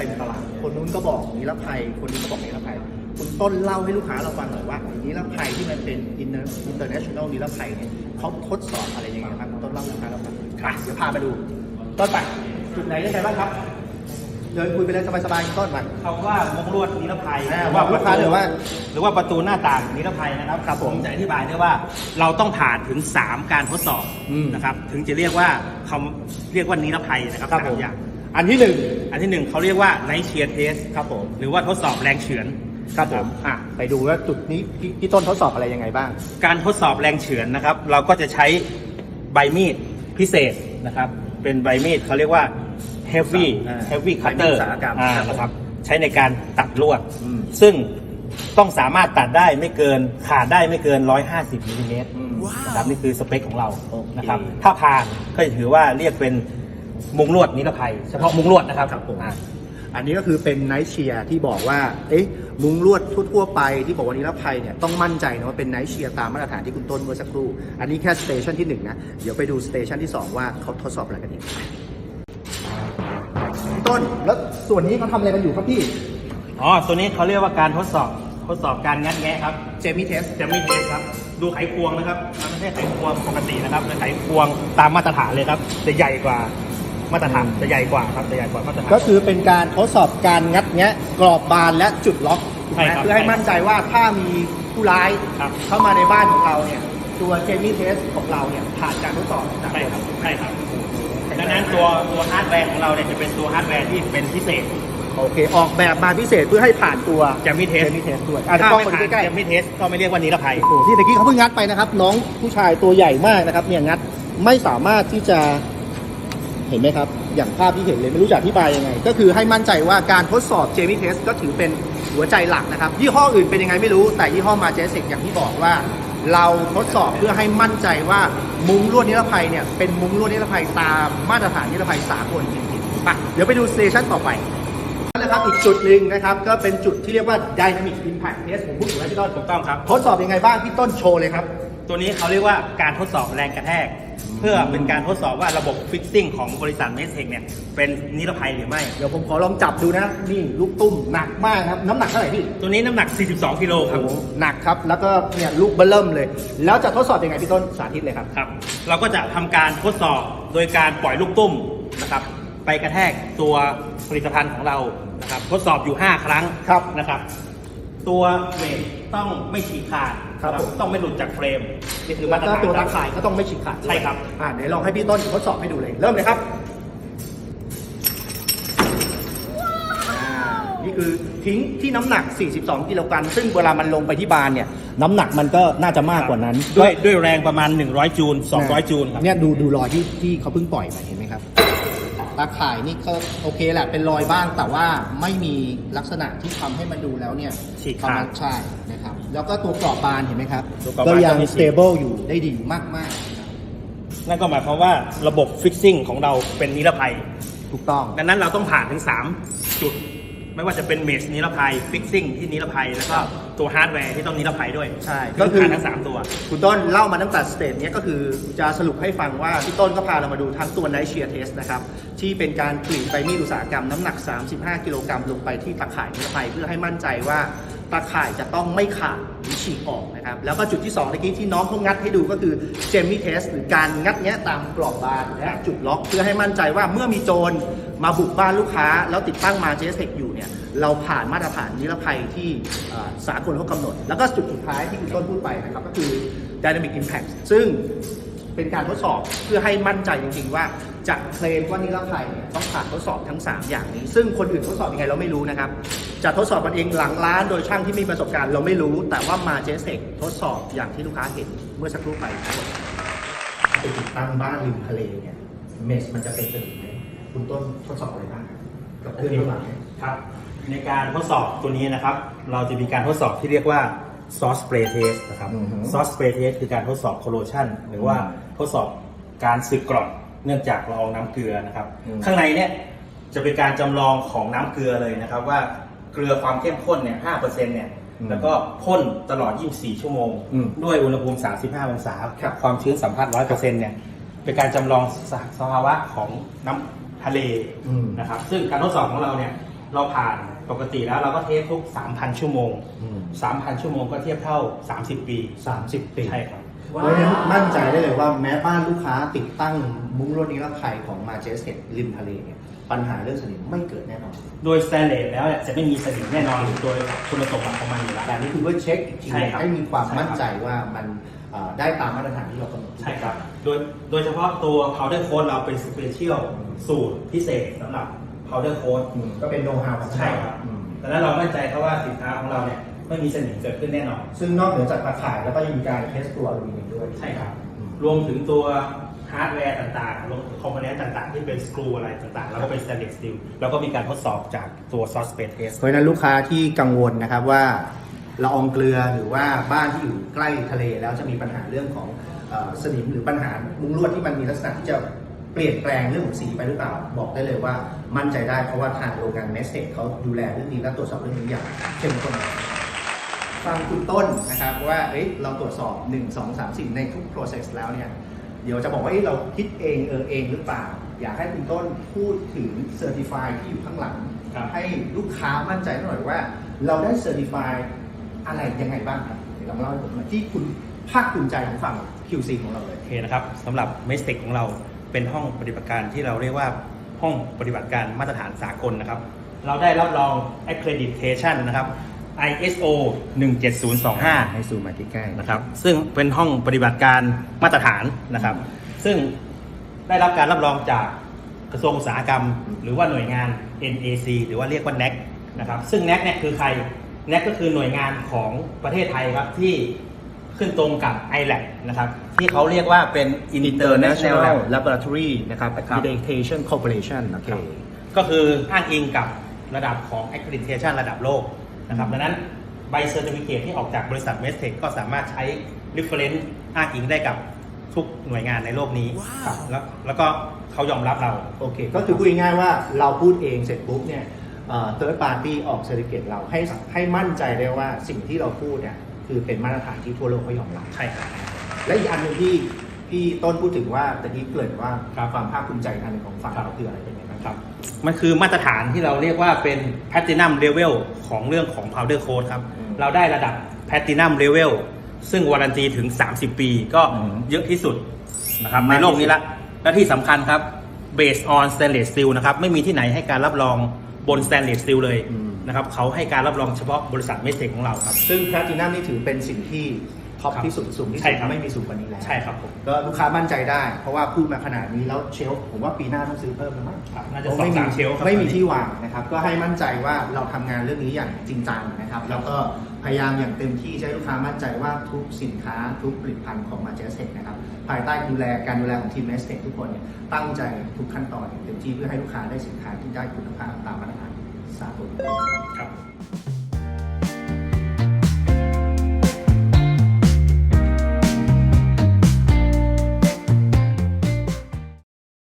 เต็มตลาด คนนู้นก็บอกนิรภัย คนนี้ก็บอกนิรภัย คุณต้นเล่าให้ลูกค้าเราฟังหน่อยว่านิรภัยที่มันเป็น inter- international นิรภัยเนี่ยเขาทดสอบอะไรยังไงครับคุณต้นเล่าให้ลูกค้าเราฟังค่ะเดี๋ยวพาไปดู ต้นไปจุดไหนยังไงบ้างครับเดินคุยไปเลยสบายๆต้นมาคำว่ามุงลวดนิรภัยอ่าหรือบอกลูกค้าเลยว่า หรือว่าประตูหน้าต่างนิรภัยนะครับครับผมจะอธิบายได้ว่าเราต้องผ่านถึง 3 การทดสอบอืมนะครับ ถึงจะเรียกว่าคำเรียกว่านิรภัยนะครับครับสาผมมอย่าง อันที่หนึ่งอันที่หนึ่งเขาเรียกว่า night shear test ครับผมหรือว่าทดสอบแรงเฉือนครับผมอะไปดูว่าจุดนี้พี่พี่ต้นทดสอบอะไรยังไงบ้าง การทดสอบแรงเฉือนนะครับ เราก็จะใช้ใบมีดพิเศษนะครับ เป็นใบมีดเขาเรียกว่า heavy อ่า heavy ใบมีด cutter อุตสาหกรรมอ่าครับนะครับใช้ในการตัดลวดอืมซึ่งต้องสามารถตัดได้ไม่เกินขาดได้ไม่เกิน 150มิลลิเมตรอืมนะครับนี่คือสเปคของเราโอเคนะครับถ้าผ่านก็จะถือว่าเรียกเป็น มุงลวดนิรภัย เฉพาะมุงลวดนะครับครับผม อ่า อันนี้ก็คือเป็นไนท์เชียร์ที่บอกว่า เอ๊ะ มุงลวดทั่วๆไปที่บอกว่านิรภัยเนี่ยต้องมั่นใจนะว่าเป็นไนท์เชียร์ตามมาตรฐานที่คุณต้นเมื่อสักครู่ อันนี้แค่สเตชันที่หนึ่งนะ เดี๋ยวไปดูสเตชันที่สองว่าเขาทดสอบอะไรกันอีกพี่ต้น แล้วส่วนนี้เขาทำอะไรกันอยู่ครับพี่ อ๋อ ตัวนี้เขาเรียกว่าการทดสอบ ทดสอบการงัดแงะครับ เจมี่เทส จะไม่เทสครับ ดูไขควงนะครับ มันไม่ใช่ไขควงปกตินะครับเป็นไขควงตามมาตรฐานเลยครับ จะใหญ่กว่า มาตรฐานจะใหญ่กว่าครับจะใหญ่กว่ามาตรฐานก็คือเป็นการทดสอบการงัดแงะกรอบบานและจุดล็อกถูกไหมใช่ครับเพื่อให้มั่นใจว่าถ้ามีผู้ร้ายครับเข้ามาในบ้านของเราเนี่ยตัวเจมี่เทสของเราเนี่ยผ่านการทดสอบจากใช่ครับใช่ครับดังนั้นตัวตัวฮาร์ดแวร์ของเราเนี่ยจะเป็นตัวฮาร์ดแวร์ที่เป็นพิเศษโอเค ออกแบบมาพิเศษเพื่อให้ผ่านตัวจะไม่เทสเจมี่เทสด้วยอะถ้ากล้องไม่มาผ่านดูใกล้ๆจะไม่เทสก็ไม่เรียกว่านิรภัยโอ้โหที่ตะกี้เขาเพิ่งงัดไปนะครับ น้องผู้ชายตัวใหญ่มากนะครับ เนี่ยงัดไม่สามารถที่จะ เห็นไหมครับ อย่างภาพที่เห็นเลยไม่รู้จะอธิบายยังไง ก็คือให้มั่นใจว่าการทดสอบเจมี่เทสก็ถือเป็นหัวใจหลักนะครับ ยี่ห้ออื่นเป็นยังไงไม่รู้ แต่ยี่ห้อมาเจส i c อย่างที่บอกว่า เราทดสอบเพื่อให้มั่นใจว่ามุ้งลวดนิรภัยเนี่ยเป็นมุ้งลวดนิรภัยตามมาตรฐานนิรภัยสากลจริงๆไปเดี๋ยวไปดูสเตชันต่อไปนั่นแหละครับอีกจุดหนึ่งนะครับก็เป็นจุดที่เรียกว่า Dynamic Impact Test ผมพูดถึงแล้วพี่ต้นถูกต้องครับ ทดสอบยังไงบ้างพี่ต้นโชว์เลยครับ ตัวนี้เขาเรียกว่าการทดสอบแรงกระแทก เพื่อเป็นการทดสอบว่าระบบฟิกซิ่งของบริษัทเมสเทคเนี่ยเป็นนิรภัยหรือไม่ เดี๋ยวผมขอลองจับดูนะ นี่ลูกตุ้มหนักมากครับ น้ำหนักเท่าไหร่พี่ ตัวนี้น้ำหนัก 42กิโลครับโอ้โหหนักครับ แล้วก็เนี่ยลูกเบลเริ่มเลย แล้วจะทดสอบยังไงพี่ต้นสาธิตเลยครับ ครับ เราก็จะทำการทดสอบโดยการปล่อยลูกตุ้มนะครับไปกระแทกตัวผลิตภัณฑ์ของเรานะครับทดสอบอยู่ 5 ครั้งครับนะครับ ตัวเบรกต้องไม่ฉีกขาด ครับผม ต้องไม่หลุดจากเฟรมนี่คือแล้มาวตรก็ฐานตัวคตารับข่ายก็ต้องไม่ฉีกขาดด้วยใช่ครับ อ่าเดี๋ยวลองให้พี่ต้นทดสอบให้ดูเลย เริ่มเลยครับอ่านี่คือทิ้งที่น้ำหนัก 42 กิโลกรัมซึ่งเวลามันลงไปที่บานเนี่ย น้ำหนักมันก็น่าจะมากกว่านั้นด้วยด้วยแรงประมาณ 100 จูล200 จูลครับ เนี่ยดูดูรอยที่ที่เขาเพิ่งปล่อยมาเห็นไหมครับ ตาข่ายนี่ก็โอเคแหละเป็นรอยบ้างแต่ว่าไม่มีลักษณะที่ทำให้มันดูแล้วเนี่ยฉีกประขามาดณใช่นะครับ แล้วก็ตัวกรอบบานเห็นไหมครับตัวกรอบก็บานยังก็ไม่ฉีก stable อยู่ได้ดีมากนั่นก็หมายความว่าระบบฟิกซิ่งของเราเป็นนิรภัย ๆ ถูกต้อง ดังนั้นเราต้องผ่านถึง 3 จุด ไม่ว่าจะเป็นเมชนิรภัยฟิกซิ่งที่นิรภัยแล้วก็ตัวฮาร์ดแวร์ที่ต้องนิรภัยด้วยใช่ก็ก็คืคืออผ่านทั้ง3ตัวคุณต้นเล่ามาตั้งแต่สเตจเนี้ยก็คือจะสรุปให้ฟังว่าพี่ต้นก็พาเรามาดูทั้งตัว Night Shear Test นะครับที่เป็นการกรีดใบมีดอุตสาหกรรมน้ำหนัก 35 กิโลกรัมลงไปที่ตะข่ายนิรภัยเพื่อให้มั่นใจว่าตะข่ายจะต้องไม่ขาดหรือฉีกออกนะครับ แล้วก็จุดที่2เมื่อกี้ที่น้องเขางัดให้ดูก็คือ Jemmy Test หรือการงัดแงะตามกรอบบานและจุดล็อกเพื่อให้มั่นใจว่าเมื่อมีโจร มาบุกบ้านลูกค้า แล้วติดตั้งมาเจสเทคอยู่เนี่ยเราผ่านมาตรฐานนิรภัยที่สากลเขากำหนด แล้วก็จุดสุดท้ายที่คุณต้นพูดไปนะครับก็คือ Dynamic Impact ซึ่งเป็นการทดสอบเพื่อให้มั่นใจจริงๆว่าจะเคลมว่านิรภัยเนี่ยต้องผ่านทดสอบทั้ง 3 อย่างนี้ ซึ่งคนอื่นทดสอบยังไงเราไม่รู้นะครับจะทดสอบกันเองหลังร้านโดยช่างที่มีประสบการณ์เราไม่รู้ แต่ว่ามาเจสเซกทดสอบอย่างที่ลูกค้าเห็นเมื่อสักครู่ไปติดตั้งบ้านริมทะเลเนี่ยเมสมันจะเป็นสนิมไหม คุณต้นทดสอบอะไรบ้างกับเพื่อนร่วมงานเนี่ยครับ ในการทดสอบตัวนี้นะครับ เราจะมีการทดสอบที่เรียกว่า source spray test นะครับอือฮึ source spray test คือการทดสอบ corrosion หรือว่าทดสอบการสึกกร่อนเนื่องจากละอองน้ำเกลือนะครับอืมข้างในเนี่ยจะเป็นการจำลองของน้ำเกลือเลยนะครับ ว่าเกลือความเข้มข้นเนี่ย5%เนี่ยแล้วก็พ่นตลอด 24 ชั่วโมงอืมด้วยอุณหภูมิ 35 องศาครับความชื้นสัมผัส 100%เนี่ย เป็นการจำลองสภาวะของน้ำ ทะเลอืม นะครับ ซึ่งการทดสอบของเราเนี่ยเราผ่านปกติแล้วเราก็เทสทุก 3,000 ชั่วโมง อืม 3,000 ชั่วโมงก็เทียบเท่า 30 ปี30ปีใช่ครับ เพราะฉะนั้นมั่นใจได้เลยว่าแม้บ้านลูกค้าติดตั้งมุ้งลวดนิรภัยของ m a j e s t e ริมทะเลเนี่ยปัญหาเรื่องสนิมไม่เกิดแน่นอนโดยสแตนเลสแล้วเนี่ยจะไม่มีสนิมแน่นอนโดยคุณสมบัติของมันอยู่แล้ว แต่นี่คือว่าเช็คอีกทีใช่ครับ ให้มีความใช่ครับมั่นใจว่ามันเอ่อ ได้ตามมาตรฐานที่เรากำหนดใช่ครับ โดยโดยเฉพาะตัว powder coat เราเป็นสเปเชียลสูตรพิเศษสำหรับ powder coat อืมก็เป็นโน้ตฮาวของใช่ครับอืมดังนั้นเรามั่นใจครับว่าสินค้าของเราเนี่ยไม่มีสนิมเกิดขึ้นแน่นอน ซึ่งนอกเหนือจากตาข่ายแล้วก็ยังมีการเทสตัวอลูมิเนียมด้วยใช่ครับอืมรวมถึงตัวฮาร์ดแวร์ต่างๆรวมถึงคอมโพเนนต์ต่างๆ ที่เป็นสกรูอะไรต่างๆ แล้วก็เป็น stainless steel แล้วก็มีการทดสอบจากตัว soft space test เพราะฉะนั้นลูกค้าที่กังวลนะครับว่า ละอองเกลือหรือว่าบ้านที่อยู่ใกล้ทะเลแล้วจะมีปัญหาเรื่องของสนิมหรือปัญหามุ้งลวดที่มันมีลักษณะที่จะเปลี่ยนแปลงเรื่องของสีไปหรือเปล่า บอกได้เลยว่ามั่นใจได้เพราะว่าทางโรงงานเมสเซจเขาดูแลเรื่องนี้และตรวจสอบเรื่องนี้อย่างเข้มข้นฟังคุณต้นนะครับว่าเอ้ยเราตรวจสอบ 1 2 3 4 ในทุก process แล้วเนี่ยเดี๋ยวจะบอกว่าเราคิดเองเออเองหรือเปล่า อยากให้คุณต้นพูดถึงเซอร์ติฟายที่อยู่ข้างหลัง ให้ลูกค้ามั่นใจหน่อยว่า เราได้เซ อร์ติฟายอะไรยังไงบ้างครับเดี๋ยวลองเล่าให้ผมหน่อยที่คุณภาคภูมิใจของฝั่ง QC ของเราเลย โอเคนะครับสำหรับ m e s t e c ของเราเป็นห้องปฏิบัติการที่เราเรียกว่าห้องปฏิบัติการมาตรฐานสากลนะครับ เราได้รับรอง accreditation นะครับ ISO 17025 ให้ซูมมาใกล้ๆนะครับ ซึ่งเป็นห้องปฏิบัติการมาตรฐานนะครับ ซึ่งได้รับการรับรองจากกระทรวงอุตสาหกรรม หรือว่าหน่วยงาน NAC หรือว่าเรียกว่า NAC นะครับ ซึ่ง NAC เนี่ยคือใคร NAC ก็คือหน่วยงานของประเทศไทยครับที่ขึ้นตรงกับ ILAC นะครับ ที่เขาเรียกว่าเป็น International Lab Laboratory นะครับครับ Accreditation Corporation โอเคครับก็คืออ้างอิงกับระดับของ accreditation ระดับโลกนะครับดังนั้นใบเซอร์ติฟิเคที่ออกจากบริษัท m e s t e c h ก็สามารถใช้ reference อ้างอิงได้กับทุกหน่วยงานในโลกนี้ครับแล้วแล้วก็เขายอมรับเรา โอเค ก็คือพูดง่ายๆว่าเราพูดเองเสร็จปุ๊บเนี่ย เอ่อ third party ออกเซอร์ติฟิเคตเราให้ให้มั่นใจได้ว่าสิ่งที่เราพูดเนี่ยคือเป็นมาตรฐานที่ทั่วโลกเขายอมรับใช่ครับและอีกอันหนึ่งที่พี่ต้นพูดถึงว่าตะกี้เกริ่นว่าครับความภาคภูมิใจอันหนึ่งของฝั่งครับเราคืออะไรเป็นยังไงบ้างครับ มันคือมาตรฐานที่เราเรียกว่าเป็น platinum level ของเรื่องของ powder coat ครับอืมเราได้ระดับ platinum level ซึ่งวารันตีถึง 30 ปีก็อืมเยอะที่สุดนะครับมากที่สุดในโลกนี้ละและที่สำคัญครับ based on stainless steel นะครับ ไม่มีที่ไหนให้การรับรอง บน stainless steel เลยอืม นะครับเขาให้การรับรองเฉพาะบริษัทเมสเซของเราครับ ซึ่งแพลตินัมนี่ถือเป็นสิ่งที่ท็อปครับที่สุดสูงที่ใช่สุดครับ ไม่มีสูงกว่านี้แล้วใช่ครับผม ก็ลูกค้ามั่นใจได้ เพราะว่าพูดมาขนาดนี้แล้วเชลฟ์ผมว่าปีหน้าต้องซื้อเพิ่มแล้วมั้งครับน่าจะเพสราองไม่สามมีเชลฟ์ครับ ไม่มีตอนนี้ที่วางนะครับ ก็ให้มั่นใจว่าเราทำงานเรื่องนี้อย่างจริงจังนะครับ แล้วก็พยายามอย่างเต็มที่จะให้ลูกค้ามั่นใจว่าทุกสินค้าทุกผลิตภัณฑ์ของมาเจสเ c นะครับ ภายใต้ดูแลการดูแลของทีมเมสเ c ทุกคนตั้งใจทุกขั้นตอนเต็มที่เพื่อให้ลูกค้าได้สินค้าที่ได้คุณภาพตามมาตรฐานสากลครับ